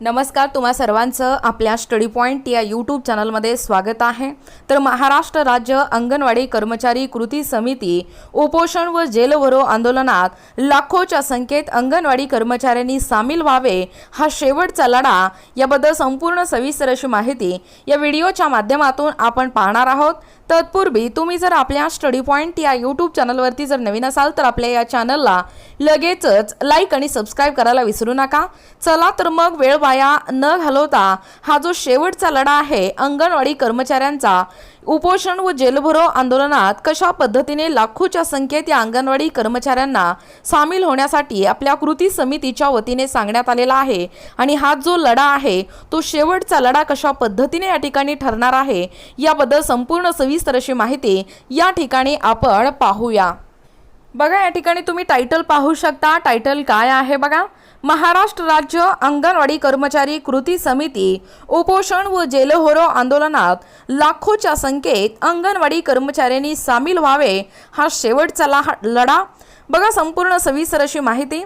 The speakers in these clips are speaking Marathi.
नमस्कार तुम्हा सर्वांचं आपल्या स्टडी पॉईंट या यूट्यूब चॅनलमध्ये स्वागत आहे. तर महाराष्ट्र राज्य अंगणवाडी कर्मचारी कृती समिती उपोषण व जेलभरो आंदोलनात लाखोच्या संख्येत अंगणवाडी कर्मचाऱ्यांनी सामील व्हावे हा शेवटचा लढा याबद्दल संपूर्ण सविस्तर अशी माहिती या व्हिडिओच्या माध्यमातून आपण पाहणार आहोत. तत्पूर्वी तुम्ही जर आपल्या स्टडी पॉईंट या यूट्यूब चॅनलवरती जर नवीन असाल तर आपल्या या चॅनलला लगेचच लाईक आणि सबस्क्राईब करायला विसरू नका. चला तर मग वेळ वाया न घालवता हा जो शेवटचा लढा आहे अंगणवाडी कर्मचाऱ्यांचा उपोषण व जेलभरो आंदोलनात कशा पद्धतीने लाखोच्या संख्येत या अंगणवाडी कर्मचाऱ्यांना सामील होण्यासाठी आपल्या कृती समितीच्या वतीने सांगण्यात आलेला आहे आणि हा जो लढा आहे तो शेवटचा लढा कशा पद्धतीने या ठिकाणी ठरणार आहे याबद्दल संपूर्ण सविस्तर अशी माहिती या ठिकाणी आपण पाहूया. बघा या ठिकाणी तुम्ही टायटल पाहू शकता. टायटल काय आहे बघा? महाराष्ट्र राज्य अंगणवाडी कर्मचारी कृती समिती उपोषण व जेलहोरो आंदोलनात लाखोच्या संख्येत अंगणवाडी कर्मचाऱ्यांनी सामील व्हावे हा शेवटचा ला लढा. बघा संपूर्ण सविस्तर अशी माहिती.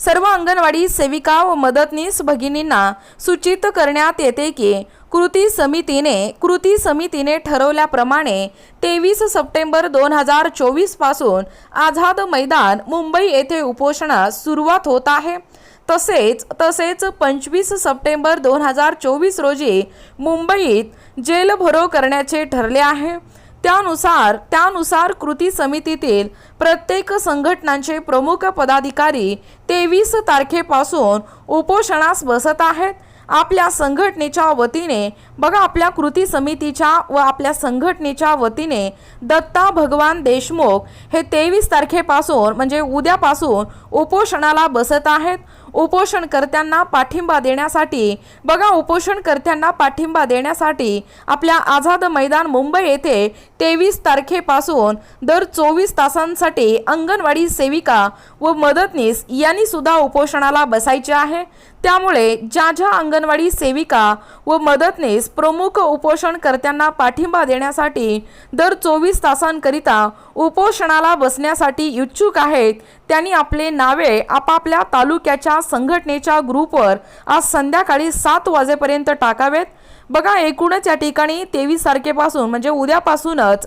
सर्व अंगणवाडी सेविका व मदतनीस भगिनींना सूचित करण्यात येते की कृती समितीने कृती समितीने ठरवल्याप्रमाणे तेवीस सप्टेंबर दोन हजार चोवीसपासून आझाद मैदान मुंबई येथे उपोषणास सुरुवात होत आहे. तसेच तसेच पंचवीस सप्टेंबर दोन हजार चोवीस रोजी मुंबईत जेल भरो करण्याचे ठरले आहे. त्यानुसार त्यानुसार कृती समितीतील प्रत्येक संघटनांचे प्रमुख पदाधिकारी तेवीस तारखेपासून उपोषणास बसत आहेत. आपल्या संघटनेच्या वतीने बघा आपल्या कृती समितीच्या व आपल्या संघटनेच्या वतीने दत्ता भगवान देशमुख हे तेवीस तारखेपासून म्हणजे उद्यापासून उपोषणाला बसत आहेत. उपोषणकर्त्यांना पाठिंबा देण्यासाठी. बघा उपोषणकर्त्यांना पाठिंबा देण्यासाठी आपल्या आझाद मैदान मुंबई येथे तेवीस तारखेपासून दर चोवीस तासांसाठी अंगणवाडी सेविका व मदतनीस यांनी सुद्धा उपोषणाला बसायचे आहे. त्यामुळे ज्या ज्या अंगणवाडी सेविका व मदतनीस प्रमुख उपोषणकर्त्यांना पाठिंबा देण्यासाठी दर चोवीस तासांकरिता उपोषणाला बसण्यासाठी इच्छुक आहेत त्यांनी आपले नावे आपापल्या तालुक्याच्या संघटनेच्या ग्रुपवर आज संध्याकाळी सात वाजेपर्यंत टाकावेत. बघा एकूणच या ठिकाणी तेवीस तारखेपासून म्हणजे उद्यापासूनच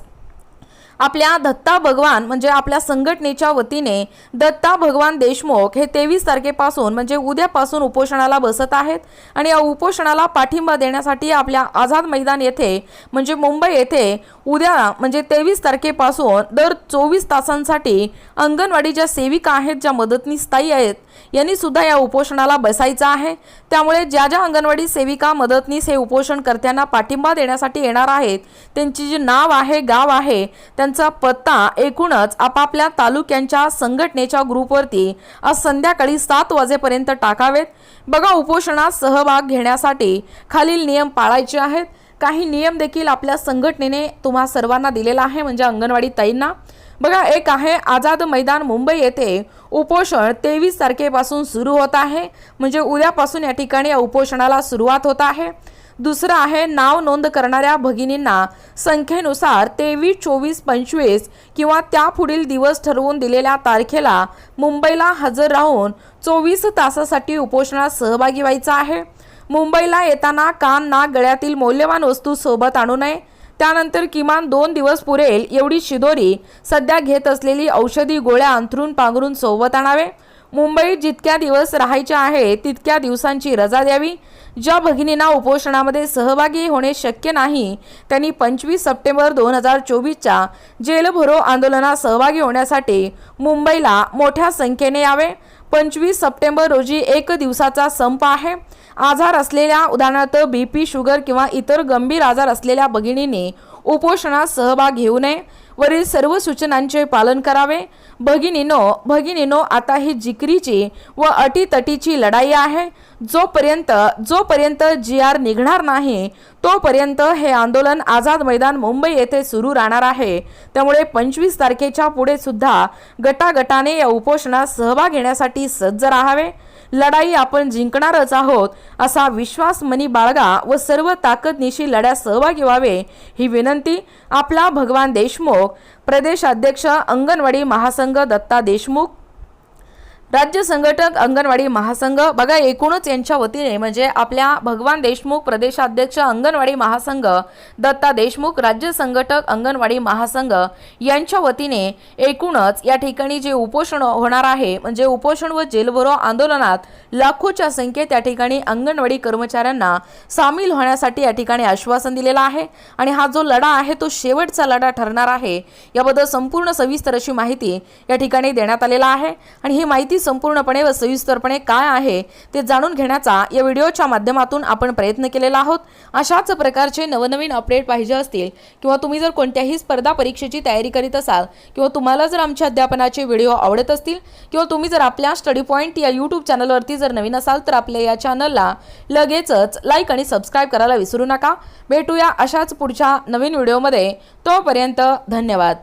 आपल्या दत्ता भगवान म्हणजे आपल्या संघटनेच्या वतीने दत्ता भगवान देशमुख हे तेवीस तारखेपासून म्हणजे उद्यापासून उपोषणाला बसत आहेत आणि या उपोषणाला पाठिंबा देण्यासाठी आपल्या आझाद मैदान येथे म्हणजे मुंबई येथे उद्या म्हणजे तेवीस तारखेपासून दर चोवीस तासांसाठी अंगणवाडी ज्या सेविका आहेत ज्या मदतनीस स्थायी आहेत यांनी सुद्धा या उपोषणाला बसायचं आहे. त्यामुळे ज्या ज्या अंगणवाडी सेविका मदतनीस हे उपोषणकर्त्यांना पाठिंबा देण्यासाठी येणार आहेत त्यांची जी नाव आहे गाव आहे त्या त्यांचा पत्ता एकूणच आपापल्या तालुक्यांच्या संघटनेच्या ग्रुपवरती आज संध्याकाळी सात वाजेपर्यंत टाकावेत. बघा उपोषणात सहभाग घेण्यासाठी खालील नियम पाळायचे आहेत. काही नियम देखील आपल्या संघटनेने तुम्हा सर्वांना दिलेला आहे म्हणजे अंगणवाडी ताईंना. बघा एक आहे आझाद मैदान मुंबई येथे उपोषण तेवीस तारखेपासून सुरू होत आहे. म्हणजे उद्यापासून या ठिकाणी या उपोषणाला सुरुवात होत आहे. दुसरं आहे नाव नोंद करणाऱ्या भगिनींना संख्येनुसार तेवीस चोवीस पंचवीस किंवा त्यापुढील दिवस ठरवून दिलेल्या तारखेला मुंबईला हजर राहून चोवीस तासासाठी उपोषणात सहभागी व्हायचं आहे. मुंबईला येताना कान नाक गळ्यातील मौल्यवान वस्तू सोबत आणू नये. त्यानंतर किमान दोन दिवस पुरेल एवढी शिदोरी सध्या घेत असलेली औषधी गोळ्या अंथरून पांघरून सोबत आणावे. मुंबईत जितक्या दिवस राहायचे आहे तितक्या दिवसांची रजा द्यावी. ज्या भगिनींना उपोषणामध्ये सहभागी होणे शक्य नाही त्यांनी पंचवीस सप्टेंबर दोन हजार चोवीसच्या जेलभरो आंदोलनात सहभागी होण्यासाठी मुंबईला मोठ्या संख्येने यावे. पंचवीस सप्टेंबर रोजी एक दिवसाचा संप आहे. आजार असलेल्या उदाहरणार्थ बी पी शुगर किंवा इतर गंभीर आजार असलेल्या भगिनींनी उपोषणात सहभाग घेऊ नये. वरील सर्व सूचनांचे पालन करावे. भगिनीनो भगिनीनो आता ही जिकरीची व अटीतटीची लढाई आहे. जोपर्यंत जोपर्यंत जी आर निघणार नाही तोपर्यंत हे आंदोलन आझाद मैदान मुंबई येथे सुरू राहणार आहे. त्यामुळे पंचवीस तारखेच्या पुढे सुद्धा गटागटाने या उपोषणात सहभाग घेण्यासाठी सज्ज राहावे. लढाई आपण जिंकणारच आहोत असा विश्वास मनी बाळगा व सर्व ताकदनिशी लढ्यात सहभागी व्हावे ही विनंती आपला भगवान देशमुख प्रदेशाध्यक्ष अंगणवाडी महासंघ दत्ता देशमुख राज्य संघटक अंगणवाडी महासंघ. बघा एकूणच यांच्या वतीने म्हणजे आपल्या भगवान देशमुख प्रदेशाध्यक्ष अंगणवाडी महासंघ दत्ता देशमुख राज्य संघटक अंगणवाडी महासंघ यांच्या वतीने एकूणच या ठिकाणी जे उपोषण होणार आहे म्हणजे उपोषण व जेलभरो आंदोलनात लाखोच्या संख्येत या ठिकाणी अंगणवाडी कर्मचाऱ्यांना सामील होण्यासाठी या ठिकाणी आश्वासन दिलेलं आहे. आणि हा जो लढा आहे तो शेवटचा लढा ठरणार आहे याबद्दल संपूर्ण सविस्तर अशी माहिती या ठिकाणी देण्यात आलेला आहे. आणि ही माहिती माहिती संपूर्णपणे व सविस्तरपणे काय आहे ते जाणून घेण्याचा या व्हिडिओच्या माध्यमातून आपण प्रयत्न केलेला आहोत. अशाच प्रकारचे नवनवीन अपडेट पाहिजे असतील किंवा तुम्ही जर कोणत्याही स्पर्धा परीक्षेची तयारी करीत असाल किंवा तुम्हाला जर आमच्या अध्यापनाचे व्हिडिओ आवडत असतील किंवा तुम्ही जर आपल्या स्टडी पॉईंट या यूट्यूब चॅनलवरती जर नवीन असाल तर आपल्या या चॅनलला लगेचच लाईक आणि सबस्क्राईब करायला विसरू नका. भेटूया अशाच पुढच्या नवीन व्हिडिओमध्ये. तोपर्यंत धन्यवाद.